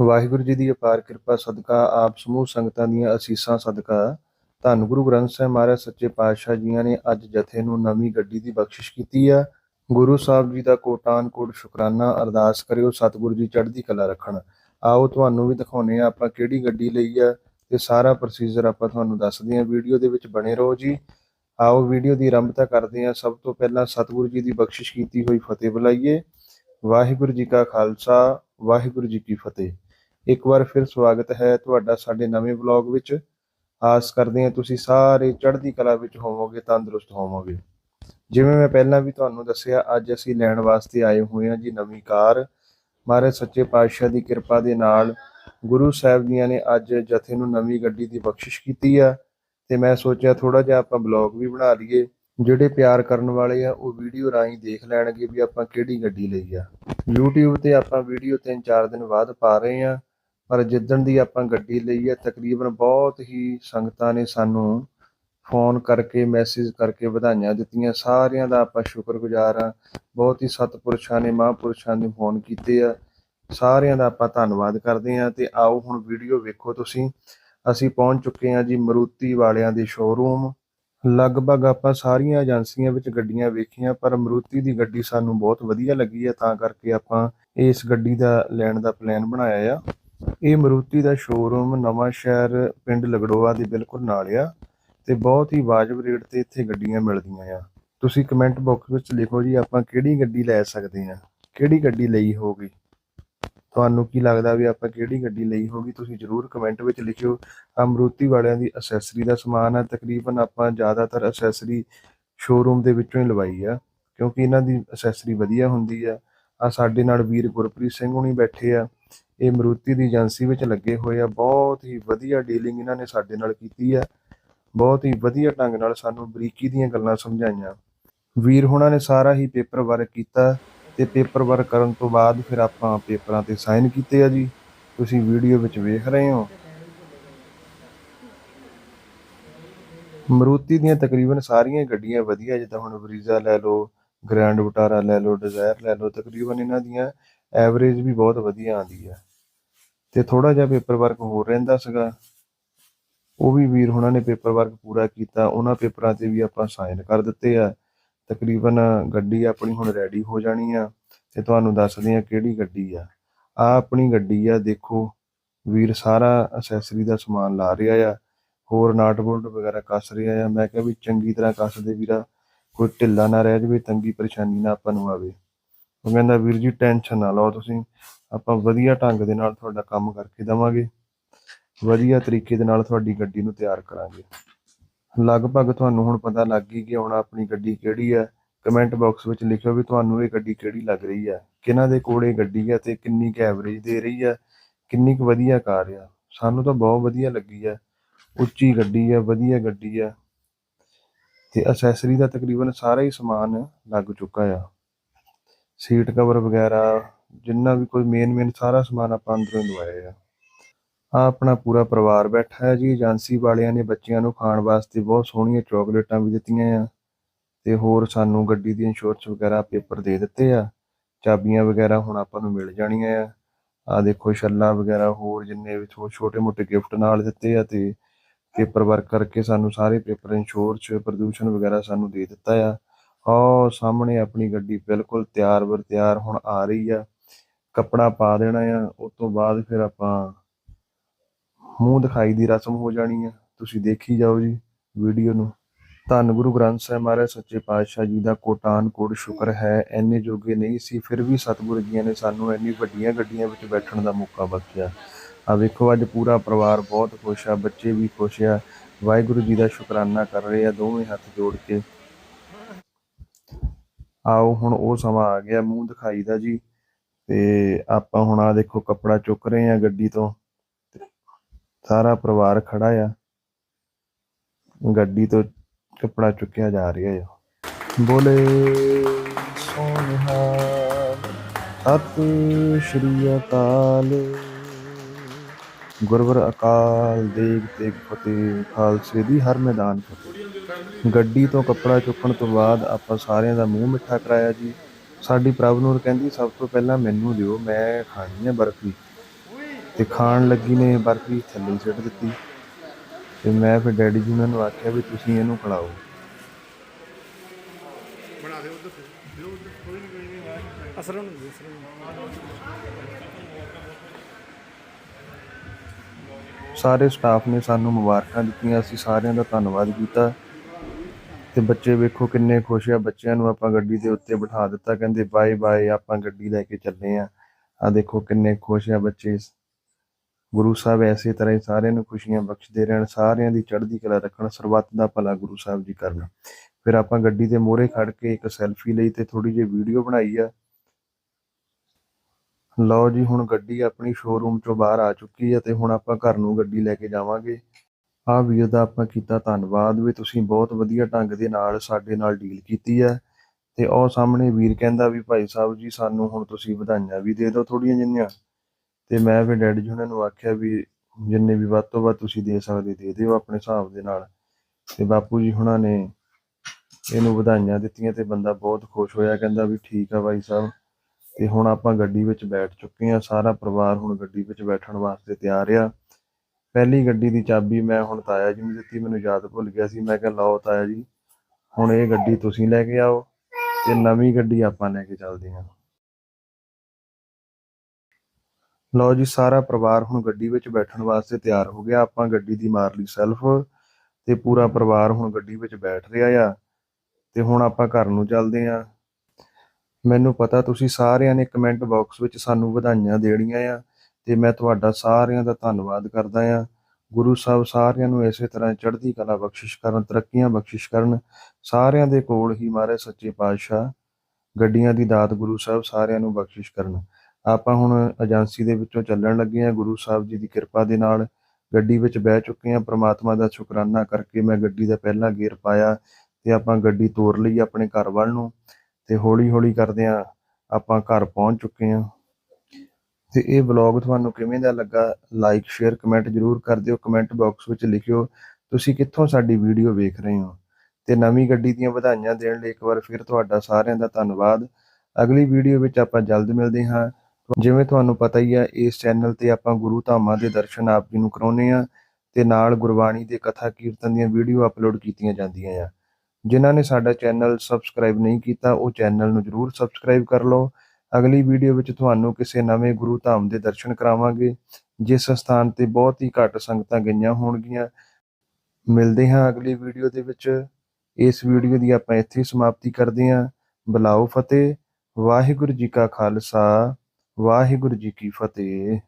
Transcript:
ਵਾਹਿਗੁਰੂ ਜੀ ਦੀ ਅਪਾਰ ਕਿਰਪਾ, ਸਦਕਾ, ਆਪ ਸਮੂਹ ਸੰਗਤਾਂ ਦੀਆਂ ਅਸੀਸਾਂ, ਸਦਕਾ। ਧੰਨ ਗੁਰੂ ਗ੍ਰੰਥ ਸਾਹਿਬ ਮਹਾਰਾਜ, ਸੱਚੇ ਪਾਤਸ਼ਾਹ ਜੀਆਂ ਨੇ ਅੱਜ ਜਥੇ ਨੂੰ ਨਵੀਂ ਗੱਡੀ ਦੀ ਬਖਸ਼ਿਸ਼ ਕੀਤੀ ਆ। ਗੁਰੂ ਸਾਹਿਬ ਜੀ ਦਾ ਕੋਟਾਨ ਕੋਟ ਸ਼ੁਕਰਾਨਾ ਅਰਦਾਸ ਕਰਿਓ, ਸਤਿਗੁਰੂ ਜੀ ਚੜ੍ਹਦੀ ਕਲਾ ਰੱਖਣ। ਆਓ ਤੁਹਾਨੂੰ ਵੀ ਦਿਖਾਉਨੇ ਆ ਆਪਾਂ ਕਿਹੜੀ ਗੱਡੀ ਲਈ ਆ ਤੇ ਸਾਰਾ ਪ੍ਰੋਸੀਜਰ ਆਪਾਂ ਤੁਹਾਨੂੰ ਦੱਸਦੇ ਆ ਵੀਡੀਓ ਦੇ ਵਿੱਚ ਬਣੇ ਰਹੋ ਜੀ। ਆਓ ਵੀਡੀਓ ਦੀ ਆਰੰਭਤਾ ਕਰਦੇ ਆ ਸਭ ਤੋਂ ਪਹਿਲਾਂ ਸਤਿਗੁਰੂ ਜੀ ਦੀ ਬਖਸ਼ਿਸ਼ ਕੀਤੀ ਹੋਈ ਫਤਿਹ ਬੁਲਾਈਏ। ਵਾਹਿਗੁਰੂ ਜੀ ਕਾ ਖਾਲਸਾ, ਵਾਹਿਗੁਰੂ ਜੀ ਕੀ ਫਤਿਹ। ਇੱਕ ਵਾਰ ਫਿਰ ਸਵਾਗਤ ਹੈ ਤੁਹਾਡਾ ਸਾਡੇ ਨਵੇਂ ਵਲੌਗ ਵਿੱਚ। ਆਸ ਕਰਦੇ ਹਾਂ ਤੁਸੀਂ ਸਾਰੇ ਚੜ੍ਹਦੀ ਕਲਾ ਵਿੱਚ ਹੋਵੋਗੇ, ਤੰਦਰੁਸਤ ਹੋਵੋਗੇ। ਜਿਵੇਂ ਮੈਂ ਪਹਿਲਾਂ ਵੀ ਤੁਹਾਨੂੰ ਦੱਸਿਆ, ਅੱਜ ਅਸੀਂ ਲੈਣ ਵਾਸਤੇ ਆਏ ਹੋਏ ਹਾਂ ਜੀ ਨਵੀਂ ਕਾਰ। ਮਹਾਰਾਜ ਸੱਚੇ ਪਾਤਸ਼ਾਹ ਦੀ ਕਿਰਪਾ ਦੇ ਨਾਲ ਗੁਰੂ ਸਾਹਿਬ ਜੀਆਂ ਨੇ ਅੱਜ ਜਥੇ ਨੂੰ ਨਵੀਂ ਗੱਡੀ ਦੀ ਬਖਸ਼ਿਸ਼ ਕੀਤੀ ਆ। ਤੇ ਮੈਂ ਸੋਚਿਆ ਥੋੜਾ ਜਿਹਾ ਆਪਾਂ ਬਲੌਗ ਵੀ ਬਣਾ ਲਈਏ, ਜਿਹੜੇ ਪਿਆਰ ਕਰਨ ਵਾਲੇ ਆ, ਉਹ ਵੀਡੀਓ ਰਾਹੀਂ ਦੇਖ ਲੈਣਗੇ ਵੀ ਆਪਾਂ ਕਿਹੜੀ ਗੱਡੀ ਲਈ ਆ। YouTube ਤੇ ਆਪਾਂ ਵੀਡੀਓ 3-4 ਦਿਨ ਬਾਅਦ ਪਾ ਰਹੇ ਆ ਪਰ ਜਿੱਦਣ ਦੀ ਆਪਾਂ ਗੱਡੀ ਲਈ ਹੈ ਤਕਰੀਬਨ ਬਹੁਤ ਹੀ ਸੰਗਤਾਂ ਨੇ ਸਾਨੂੰ ਫੋਨ ਕਰਕੇ, ਮੈਸੇਜ ਕਰਕੇ ਵਧਾਈਆਂ ਦਿੱਤੀਆਂ। ਸਾਰਿਆਂ ਦਾ ਆਪਾਂ ਸ਼ੁਕਰਗੁਜ਼ਾਰ ਆ ਬਹੁਤ ਹੀ ਸਤਿਪੁਰਸ਼ਾਂ ਨੇ, ਮਹਾਂਪੁਰਸ਼ਾਂ ਨੇ ਫੋਨ ਕੀਤੇ ਆ। ਸਾਰਿਆਂ ਦਾ ਆਪਾਂ ਧੰਨਵਾਦ ਕਰਦੇ ਆ ਤੇ ਆਓ ਹੁਣ ਵੀਡੀਓ ਵੇਖੋ ਤੁਸੀਂ। ਅਸੀਂ ਪਹੁੰਚ ਚੁੱਕੇ ਆ ਜੀ ਮਰੂਤੀ ਵਾਲਿਆਂ ਦੇ ਸ਼ੋਰੂਮ ਲਗਭਗ ਆਪਾਂ ਸਾਰੀਆਂ ਏਜੰਸੀਆਂ ਵਿੱਚ ਗੱਡੀਆਂ ਵੇਖੀਆਂ, ਪਰ ਮਰੂਤੀ ਦੀ ਗੱਡੀ ਸਾਨੂੰ ਬਹੁਤ ਵਧੀਆ ਲੱਗੀ ਹੈ, ਤਾਂ ਕਰਕੇ ਆਪਾਂ ਇਸ ਗੱਡੀ ਦਾ ਲੈਣ ਦਾ ਪਲਾਨ ਬਣਾਇਆ ਆ। ਇਹ ਮਰੂਤੀ ਦਾ ਸ਼ੋਰੂਮ ਨਵਾਂ ਸ਼ਹਿਰ ਪਿੰਡ ਲਗੜੋਆ ਦੇ ਬਿਲਕੁਲ ਨਾਲ ਆ ਤੇ ਬਹੁਤ ਹੀ ਵਾਜਬ ਰੇਟ ਤੇ ਇੱਥੇ ਗੱਡੀਆਂ ਮਿਲਦੀਆਂ ਆ। ਤੁਸੀਂ ਕਮੈਂਟ ਬਾਕਸ ਵਿੱਚ ਲਿਖੋ ਜੀ ਆਪਾਂ ਕਿਹੜੀ ਗੱਡੀ ਲੈ ਸਕਦੇ ਆ ਕਿਹੜੀ ਗੱਡੀ ਲਈ ਹੋਗੀ ਤੁਹਾਨੂੰ ਕੀ ਲੱਗਦਾ ਵੀ ਆਪਾਂ ਕਿਹੜੀ ਗੱਡੀ ਲਈ ਹੋਗੀ ਤੁਸੀਂ ਜਰੂਰ ਕਮੈਂਟ ਵਿੱਚ ਲਿਖਿਓ। ਅਮਰੂਤੀ ਵਾਲਿਆਂ ਦੀ ਅਸੈਸਰੀ ਦਾ ਸਮਾਨ ਆ, ਤਕਰੀਬਨ ਆਪਾਂ ਜ਼ਿਆਦਾਤਰ ਅਸੈਸਰੀ ਸ਼ੋਰੂਮ ਦੇ ਵਿੱਚੋਂ ਹੀ ਲਵਾਈ ਆ, ਕਿਉਂਕਿ ਇਹਨਾਂ ਦੀ ਅਸੈਸਰੀ ਵਧੀਆ ਹੁੰਦੀ ਆ। ਆ ਸਾਡੇ ਨਾਲ ਵੀਰ ਗੁਰਪ੍ਰੀਤ ਸਿੰਘ ਹੁਣੀ ਬੈਠੇ ਆ ਇਹ ਮਰੂਤੀ ਦੀ ਏਜੰਸੀ ਵਿੱਚ ਲੱਗੇ ਹੋਏ ਆ। ਬਹੁਤ ਹੀ ਵਧੀਆ ਡੀਲਿੰਗ ਇਹਨਾਂ ਨੇ ਸਾਡੇ ਨਾਲ ਕੀਤੀ ਆ। ਬਹੁਤ ਹੀ ਵਧੀਆ ਢੰਗ ਨਾਲ ਸਾਨੂੰ ਬਰੀਕੀ ਦੀਆਂ ਗੱਲਾਂ ਸਮਝਾਈਆਂ। ਵੀਰ ਹੁਣਾਂ ਨੇ ਸਾਰਾ ਹੀ ਪੇਪਰ ਵਰਕ ਕੀਤਾ ਤੇ ਪੇਪਰ ਵਰਕ ਕਰਨ ਤੋਂ ਬਾਅਦ ਫਿਰ ਆਪਾਂ ਪੇਪਰਾਂ ਤੇ ਸਾਈਨ ਕੀਤੇ ਆ ਜੀ। ਤੁਸੀਂ ਵੀਡੀਓ ਵਿੱਚ ਵੇਖ ਰਹੇ ਹੋ। ਮਰੂਤੀ ਦੀਆਂ ਤਕਰੀਬਨ ਸਾਰੀਆਂ ਗੱਡੀਆਂ ਵਧੀਆ, ਜਿੱਦਾਂ ਹੁਣ ਬਰੀਜ਼ਾ ਲੈ ਲਓ, ਗ੍ਰੈਂਡ ਵਿਟਾਰਾ ਲੈ ਲਓ, ਡਿਜ਼ਾਇਰ ਲੈ ਲਓ, ਤਕਰੀਬਨ ਇਹਨਾਂ ਦੀਆਂ ਐਵਰੇਜ ਵੀ ਬਹੁਤ ਵਧੀਆ ਆਉਂਦੀ ਆ। ਤੇ ਥੋੜਾ ਜਿਹਾ ਪੇਪਰ ਵਰਕ ਹੋਰ ਰਹਿੰਦਾ ਸੀਗਾ। ਉਹ ਵੀ ਵੀਰ ਹੁਣਾਂ ਨੇ ਪੇਪਰ ਵਰਕ ਪੂਰਾ ਕੀਤਾ। ਉਹਨਾਂ ਪੇਪਰਾਂ ਤੇ ਵੀ ਆਪਾਂ ਸਾਈਨ ਕਰ ਦਿੱਤੇ ਆ। ਤਕਰੀਬਨ ਗੱਡੀ ਆਪਣੀ ਹੁਣ ਰੈਡੀ ਹੋ ਜਾਣੀ ਆ। ਤੇ ਤੁਹਾਨੂੰ ਦੱਸਦੇ ਆ ਕਿਹੜੀ ਗੱਡੀ ਆ। ਆ ਆਪਣੀ ਗੱਡੀ ਆ, ਦੇਖੋ। ਵੀਰ ਸਾਰਾ ਅਸੈਸਰੀ ਦਾ ਸਮਾਨ ਲਾ ਰਿਹਾ ਆ। ਹੋਰ ਨਾਟ ਬੋਲਟ ਵਗੈਰਾ ਕੱਸ ਰਿਹਾ ਆ। ਮੈਂ ਕਿਹਾ ਵੀ ਚੰਗੀ ਤਰ੍ਹਾਂ ਕੱਸ ਦੇ ਵੀਰਾ। ਕੋਈ ਢਿੱਲਾ ਨਾ ਰਹਿ ਜਾਵੇ, ਤੰਗੀ ਪਰੇਸ਼ਾਨੀ ਨਾ ਆਪਾਂ ਨੂੰ ਆਵੇ। ਉਹ ਕਹਿੰਦਾ ਵੀਰ ਜੀ ਟੈਨਸ਼ਨ ਨਾ ਲਓ ਤੁਸੀਂ। ਆਪਾਂ ਵਧੀਆ ਢੰਗ ਦੇ ਨਾਲ ਤੁਹਾਡਾ ਕੰਮ ਕਰਕੇ ਦਵਾਂਗੇ। ਵਧੀਆ ਤਰੀਕੇ ਦੇ ਨਾਲ ਤੁਹਾਡੀ ਗੱਡੀ ਨੂੰ ਤਿਆਰ ਕਰਾਂਗੇ। ਲਗਭਗ ਤੁਹਾਨੂੰ ਹੁਣ ਪਤਾ ਲੱਗ ਗਈ ਕਿ ਹੁਣ ਆਪਣੀ ਗੱਡੀ ਕਿਹੜੀ ਹੈ। ਕਮੈਂਟ ਬਾਕਸ ਵਿੱਚ ਲਿਖਿਓ ਵੀ ਤੁਹਾਨੂੰ ਇਹ ਗੱਡੀ ਕਿਹੜੀ ਲੱਗ ਰਹੀ ਹੈ। ਕਿਹਨਾਂ ਦੇ ਕੋਲੇ ਗੱਡੀ ਹੈ ਤੇ ਕਿੰਨੀ ਕੁ ਐਵਰੇਜ ਦੇ ਰਹੀ ਹੈ। ਕਿੰਨੀ ਕੁ ਵਧੀਆ ਕਾਰ ਆ। ਸਾਨੂੰ ਤਾਂ ਬਹੁਤ ਵਧੀਆ ਲੱਗੀ ਹੈ। ਉੱਚੀ ਗੱਡੀ ਆ ਵਧੀਆ ਗੱਡੀ ਆ ਤੇ ਅਸੈਸਰੀ ਦਾ ਤਕਰੀਬਨ ਸਾਰਾ ਹੀ ਸਮਾਨ ਲੱਗ ਚੁੱਕਾ ਆ। ਸੀਟ ਕਵਰ ਵਗੈਰਾ, ਜਿੰਨਾ ਵੀ ਕੋਈ ਮੇਨ ਮੇਨ ਸਾਰਾ ਸਮਾਨ ਆਪਾਂ ਅੰਦਰੋਂ ਲਵਾਇਆ ਆ। ਆ ਆਪਣਾ ਪੂਰਾ ਪਰਿਵਾਰ ਬੈਠਾ ਹੈ ਜੀ, ਏਜੰਸੀ ਵਾਲਿਆਂ ਨੇ ਬੱਚਿਆਂ ਨੂੰ ਖਾਣ ਵਾਸਤੇ ਬਹੁਤ ਸੋਹਣੀਆਂ ਚਾਕਲੇਟਾਂ ਵੀ ਦਿੱਤੀਆਂ ਆ ਤੇ ਹੋਰ ਸਾਨੂੰ ਗੱਡੀ ਦੀ ਇੰਸ਼ੋਰੈਂਸ ਵਗੈਰਾ ਪੇਪਰ ਦੇ ਦਿੱਤੇ ਆ। ਚਾਬੀਆਂ ਵਗੈਰਾ ਹੁਣ ਆਪਾਂ ਨੂੰ ਮਿਲ ਜਾਣੀਆਂ ਆ। ਆ ਦੇਖੋ ਛੱਲਾ ਵਗੈਰਾ ਹੋਰ ਜਿੰਨੇ ਵੀ ਛੋਟੇ ਮੋਟੇ ਗਿਫਟ ਨਾਲ ਦਿੱਤੇ ਆ ਤੇ ਪੇਪਰ ਵਰਕ ਕਰਕੇ ਸਾਨੂੰ ਸਾਰੇ ਪੇਪਰ ਇੰਸ਼ੋਰੈਂਸ ਪ੍ਰਦੂਸ਼ਣ ਵਗੈਰਾ ਸਾਨੂੰ ਦੇ ਦਿੱਤਾ ਆ। ਆਹ ਸਾਹਮਣੇ ਆਪਣੀ ਗੱਡੀ ਬਿਲਕੁਲ ਤਿਆਰ ਬਰ ਤਿਆਰ ਹੁਣ ਆ ਰਹੀ ਆ। ਕੱਪੜਾ ਪਾ ਦੇਣਾ ਆ, ਉਸ ਤੋਂ ਬਾਅਦ ਫਿਰ ਆਪਾਂ ਮੂੰਹ ਦਿਖਾਈ ਦੀ ਰਸਮ ਹੋ ਜਾਣੀ ਆ। ਤੁਸੀਂ ਦੇਖੀ ਜਾਓ ਜੀ ਵੀਡੀਓ ਨੂੰ। ਧੰਨ ਗੁਰੂ ਗ੍ਰੰਥ ਸਾਹਿਬ ਮਹਾਰਾਜ, ਸੱਚੇ ਪਾਤਸ਼ਾਹ ਜੀ ਦਾ ਕੋਟਾਨ ਕੋਟ ਸ਼ੁਕਰ ਹੈ। ਐਨੇ ਜੋਗੇ ਨਹੀਂ ਸੀ, ਫਿਰ ਵੀ ਸਤਿਗੁਰੂ ਜੀ ਨੇ ਸਾਨੂੰ ਇੰਨੀ ਵੱਡੀਆਂ ਗੱਡੀਆਂ ਵਿੱਚ ਬੈਠਣ ਦਾ ਮੌਕਾ ਬਖਸ਼ਿਆ। ਆ ਵੇਖੋ, ਅੱਜ ਪੂਰਾ ਪਰਿਵਾਰ ਬਹੁਤ ਖੁਸ਼ ਆ, ਬੱਚੇ ਵੀ ਖੁਸ਼ ਆ। ਵਾਹਿਗੁਰੂ ਜੀ ਦਾ ਸ਼ੁਕਰਾਨਾ ਕਰ ਰਹੇ ਆ ਦੋਵੇਂ ਹੱਥ ਜੋੜ ਕੇ। ਆਓ ਹੁਣ ਉਹ ਸਮਾਂ ਆ ਗਿਆ, ਮੂੰਹ ਦਿਖਾਈ ਦਾ ਜੀ। ਤੇ ਆਪਾਂ ਹੁਣ ਆ ਦੇਖੋ, ਕੱਪੜਾ ਚੁੱਕ ਰਹੇ ਆ ਗੱਡੀ ਤੋਂ। ਸਾਰਾ ਪਰਿਵਾਰ ਖੜਾ ਆ। ਗੱਡੀ ਤੋਂ ਕੱਪੜਾ ਚੁੱਕਿਆ ਜਾ ਰਿਹਾ ਆ। ਬੋਲੇ ਸੋਨਿਹਾ ਸਤਿ ਸ਼੍ਰੀ ਅਕਾਲ। ਗੁਰਵਰ ਅਕਾਲ ਦੇਗ ਤੇਗ ਫਤਿਹ ਖਾਲਸੇ ਦੀ ਹਰ ਮੈਦਾਨ ਫਤਿਹ। ਗੱਡੀ ਤੋਂ ਕੱਪੜਾ ਚੁੱਕਣ ਤੋਂ ਬਾਅਦ ਆਪਾਂ ਸਾਰਿਆਂ ਦਾ ਮੂੰਹ ਮਿੱਠਾ ਕਰਾਇਆ ਜੀ। ਸਾਡੀ ਪ੍ਰਭ ਨੂਰ ਕਹਿੰਦੀ ਸਭ ਤੋਂ ਪਹਿਲਾਂ ਮੈਨੂੰ ਦਿਓ ਮੈਂ ਖਾਣੀ ਹੈ ਬਰਫੀ। ਤੇ ਖਾਣ ਲੱਗੀ ਨੇ ਬਰਫੀ ਥੱਲੇ ਸੁੱਟ ਦਿੱਤੀ। ਤੇ ਮੈਂ ਫਿਰ ਡੈਡੀ ਜੀ ਉਹਨਾਂ ਨੂੰ ਆਖਿਆ ਵੀ ਤੁਸੀਂ ਇਹਨੂੰ ਖਿਲਾਓ। ਅਸਰ ਨੂੰ ਅਸਰ ਨੂੰ ਸਾਰੇ ਸਟਾਫ ਨੇ ਸਾਨੂੰ ਮੁਬਾਰਕਾਂ ਦਿੱਤੀਆਂ, ਅਸੀਂ ਸਾਰਿਆਂ ਦਾ ਧੰਨਵਾਦ ਕੀਤਾ। ਤੇ ਬੱਚੇ ਵੇਖੋ ਕਿੰਨੇ ਖੁਸ਼ ਆ, ਬੱਚਿਆਂ ਨੂੰ ਆਪਾਂ ਗੱਡੀ ਦੇ ਉੱਤੇ ਬਿਠਾ ਦਿੱਤਾ, ਕਹਿੰਦੇ ਬਾਏ ਬਾਏ, ਆਪਾਂ ਗੱਡੀ ਲੈ ਕੇ ਚੱਲੇ ਆ। ਆ ਦੇਖੋ ਕਿੰਨੇ ਖੁਸ਼ ਆ ਬੱਚੇ। ਗੁਰੂ ਸਾਹਿਬ ਐਸੇ ਤਰ੍ਹਾਂ ਹੀ ਸਾਰਿਆਂ ਨੂੰ ਖੁਸ਼ੀਆਂ ਬਖਸ਼ਦੇ ਰਹਿਣ, ਸਾਰਿਆਂ ਦੀ ਚੜ੍ਹਦੀ ਕਲਾ ਰੱਖਣ, ਸਰਬੱਤ ਦਾ ਭਲਾ ਗੁਰੂ ਸਾਹਿਬ ਜੀ ਕਰਨ। ਫਿਰ ਆਪਾਂ ਗੱਡੀ ਦੇ ਮੋਹਰੇ ਖੜ ਕੇ ਇੱਕ ਸੈਲਫੀ ਲਈ ਤੇ ਥੋੜੀ ਜਿਹੀ ਵੀਡੀਓ ਬਣਾਈ ਆ। ਲਓ ਜੀ, ਹੁਣ ਗੱਡੀ ਆਪਣੀ ਸ਼ੋਰੂਮ ਚੋਂ ਬਾਹਰ ਆ ਚੁੱਕੀ ਹੈ ਤੇ ਹੁਣ ਆਪਾਂ ਘਰ ਨੂੰ ਗੱਡੀ ਲੈ ਕੇ ਜਾਵਾਂਗੇ। ਆਹ ਵੀਰ ਦਾ ਆਪਾਂ ਕੀਤਾ ਧੰਨਵਾਦ ਵੀ ਤੁਸੀਂ ਬਹੁਤ ਵਧੀਆ ਢੰਗ ਦੇ ਨਾਲ ਸਾਡੇ ਨਾਲ ਡੀਲ ਕੀਤੀ ਹੈ। ਤੇ ਉਹ ਸਾਹਮਣੇ ਵੀਰ ਕਹਿੰਦਾ ਵੀ ਭਾਈ ਸਾਹਿਬ ਜੀ, ਸਾਨੂੰ ਹੁਣ ਤੁਸੀਂ ਵਧਾਈਆਂ ਵੀ ਦੇ ਦਿਓ ਥੋੜੀਆਂ ਜਿੰਨੀਆਂ ਤੇ ਮੈਂ ਵੀ ਡੈਡੀ ਜੀ ਉਹਨਾਂ ਨੂੰ ਆਖਿਆ ਵੀ ਜਿੰਨੇ ਵੀ ਵੱਧ ਤੋਂ ਵੱਧ ਤੁਸੀਂ ਦੇ ਸਕਦੇ, ਦੇ ਦਿਓ ਆਪਣੇ ਹਿਸਾਬ ਦੇ ਨਾਲ। ਤੇ ਬਾਪੂ ਜੀ ਹੁਣਾਂ ਨੇ ਇਹਨੂੰ ਵਧਾਈਆਂ ਦਿੱਤੀਆਂ ਤੇ ਬੰਦਾ ਬਹੁਤ ਖੁਸ਼ ਹੋਇਆ, ਕਹਿੰਦਾ ਵੀ ਠੀਕ ਆ ਭਾਈ ਸਾਹਿਬ। ਤੇ ਹੁਣ ਆਪਾਂ ਗੱਡੀ ਵਿੱਚ ਬੈਠ ਚੁੱਕੇ ਹਾਂ। ਸਾਰਾ ਪਰਿਵਾਰ ਹੁਣ ਗੱਡੀ ਵਿੱਚ ਬੈਠਣ ਵਾਸਤੇ ਤਿਆਰ ਆ। ਪਹਿਲੀ ਗੱਡੀ ਦੀ ਚਾਬੀ ਮੈਂ ਹੁਣ ਤਾਇਆ ਜੀ ਨੂੰ ਦਿੱਤੀ, ਮੈਨੂੰ ਯਾਦ ਭੁੱਲ ਗਿਆ ਸੀ। ਮੈਂ ਕਿਹਾ, ਲਓ ਤਾਇਆ ਜੀ, ਹੁਣ ਇਹ ਗੱਡੀ ਤੁਸੀਂ ਲੈ ਕੇ ਆਓ ਤੇ ਨਵੀਂ ਗੱਡੀ ਆਪਾਂ ਲੈ ਕੇ ਚੱਲਦੇ ਹਾਂ। ਲਓ ਜੀ, ਸਾਰਾ ਪਰਿਵਾਰ ਹੁਣ ਗੱਡੀ ਵਿੱਚ ਬੈਠਣ ਵਾਸਤੇ ਤਿਆਰ ਹੋ ਗਿਆ। ਆਪਾਂ ਗੱਡੀ ਦੀ ਮਾਰ ਲਈ ਸੈਲਫ ਤੇ ਪੂਰਾ ਪਰਿਵਾਰ ਹੁਣ ਗੱਡੀ ਵਿੱਚ ਬੈਠ ਰਿਹਾ ਆ। ਤੇ ਹੁਣ ਆਪਾਂ ਘਰ ਨੂੰ ਚੱਲਦੇ ਹਾਂ। ਮੈਨੂੰ ਪਤਾ ਤੁਸੀਂ ਸਾਰਿਆਂ ਨੇ ਕਮੈਂਟ ਬਾਕਸ ਵਿੱਚ ਸਾਨੂੰ ਵਧਾਈਆਂ ਦੇਣੀਆਂ ਆ ਤੇ ਮੈਂ ਤੁਹਾਡਾ ਸਾਰਿਆਂ ਦਾ ਧੰਨਵਾਦ ਕਰਦਾ ਆ। ਗੁਰੂ ਸਾਹਿਬ ਸਾਰਿਆਂ ਨੂੰ ਇਸੇ ਤਰ੍ਹਾਂ ਚੜ੍ਹਦੀ ਕਲਾ ਬਖਸ਼ਿਸ਼ ਕਰਨ, ਤਰੱਕੀਆਂ ਬਖਸ਼ਿਸ਼ ਕਰਨ। ਸਾਰਿਆਂ ਦੇ ਕੋਲ ਹੀ ਮਾਰੇ ਸੱਚੇ ਪਾਤਸ਼ਾਹ, ਗੱਡੀਆਂ ਦੀ ਦਾਤ ਗੁਰੂ ਸਾਹਿਬ ਸਾਰਿਆਂ ਨੂੰ ਬਖਸ਼ਿਸ਼ ਕਰਨ। ਆਪਾਂ ਹੁਣ ਏਜੰਸੀ ਦੇ ਵਿੱਚੋਂ ਚੱਲਣ ਲੱਗੇ ਆ। ਗੁਰੂ ਸਾਹਿਬ ਜੀ ਦੀ ਕਿਰਪਾ ਦੇ ਨਾਲ ਗੱਡੀ ਵਿੱਚ ਬਹਿ ਚੁੱਕੇ ਆ। ਪ੍ਰਮਾਤਮਾ ਦਾ ਸ਼ੁਕਰਾਨਾ ਕਰਕੇ ਮੈਂ ਗੱਡੀ ਦਾ ਪਹਿਲਾ ਗੇਅਰ ਪਾਇਆ ਤੇ ਆਪਾਂ ਗੱਡੀ ਤੋਰ ਲਈ ਆਪਣੇ ਘਰ ਵੱਲ ਨੂੰ। ਤੇ ਹੌਲੀ ਹੌਲੀ ਕਰਦਿਆਂ ਆਪਾਂ ਘਰ ਪਹੁੰਚ ਚੁੱਕੇ ਹਾਂ ਤੇ ਇਹ ਵਲੌਗ ਤੁਹਾਨੂੰ ਕਿਵੇਂ ਦਾ ਲੱਗਾ ਲਾਈਕ ਸ਼ੇਅਰ ਕਮੈਂਟ ਜਰੂਰ ਕਰ ਦਿਓ। ਕਮੈਂਟ ਬਾਕਸ ਵਿੱਚ ਲਿਖਿਓ, ਤੁਸੀਂ ਕਿੱਥੋਂ ਸਾਡੀ ਵੀਡੀਓ ਵੇਖ ਰਹੇ ਹੋ। ਤੇ ਨਵੀਂ ਗੱਡੀ ਦੀਆਂ ਵਧਾਈਆਂ ਦੇਣ ਲਈ ਇੱਕ ਵਾਰ ਫਿਰ ਤੁਹਾਡਾ ਸਾਰਿਆਂ ਦਾ ਧੰਨਵਾਦ। ਅਗਲੀ ਵੀਡੀਓ ਵਿੱਚ ਆਪਾਂ ਜਲਦ ਮਿਲਦੇ ਹਾਂ। ਜਿਵੇਂ ਤੁਹਾਨੂੰ ਪਤਾ ਹੀ ਹੈ ਇਸ ਚੈਨਲ ਤੇ ਆਪਾਂ ਗੁਰੂ ਧਾਮਾਂ ਦੇ ਦਰਸ਼ਨ ਆਪ ਜੀ ਨੂੰ ਕਰਾਉਨੇ ਆ ਤੇ ਨਾਲ ਗੁਰਬਾਣੀ ਦੇ ਕਥਾ ਕੀਰਤਨ ਦੀਆਂ ਵੀਡੀਓ ਅਪਲੋਡ ਕੀਤੀਆਂ ਜਾਂਦੀਆਂ ਆ। ਜਿਨ੍ਹਾਂ ਨੇ ਸਾਡਾ ਚੈਨਲ ਸਬਸਕ੍ਰਾਈਬ ਨਹੀਂ ਕੀਤਾ, ਉਹ ਚੈਨਲ ਨੂੰ ਜਰੂਰ ਸਬਸਕ੍ਰਾਈਬ ਕਰ ਲਓ। ਅਗਲੀ ਵੀਡੀਓ ਵਿੱਚ ਤੁਹਾਨੂੰ ਕਿਸੇ ਨਵੇਂ ਗੁਰੂ ਧਾਮ ਦੇ ਦਰਸ਼ਨ ਕਰਾਵਾਂਗੇ, ਜਿਸ ਸਥਾਨ ਤੇ ਬਹੁਤ ਹੀ ਘੱਟ ਸੰਗਤਾਂ ਗਈਆਂ ਹੋਣਗੀਆਂ। ਮਿਲਦੇ ਹਾਂ ਅਗਲੀ ਵੀਡੀਓ ਦੇ ਵਿੱਚ। ਇਸ ਵੀਡੀਓ ਦੀ ਆਪਾਂ ਇੱਥੇ ਸਮਾਪਤੀ ਕਰਦੇ ਹਾਂ। ਬੁਲਾਓ ਫਤਿਹ। ਵਾਹਿਗੁਰੂ ਜੀ ਕਾ ਖਾਲਸਾ। ਵਾਹਿਗੁਰੂ ਜੀ ਕੀ ਫਤਿਹ।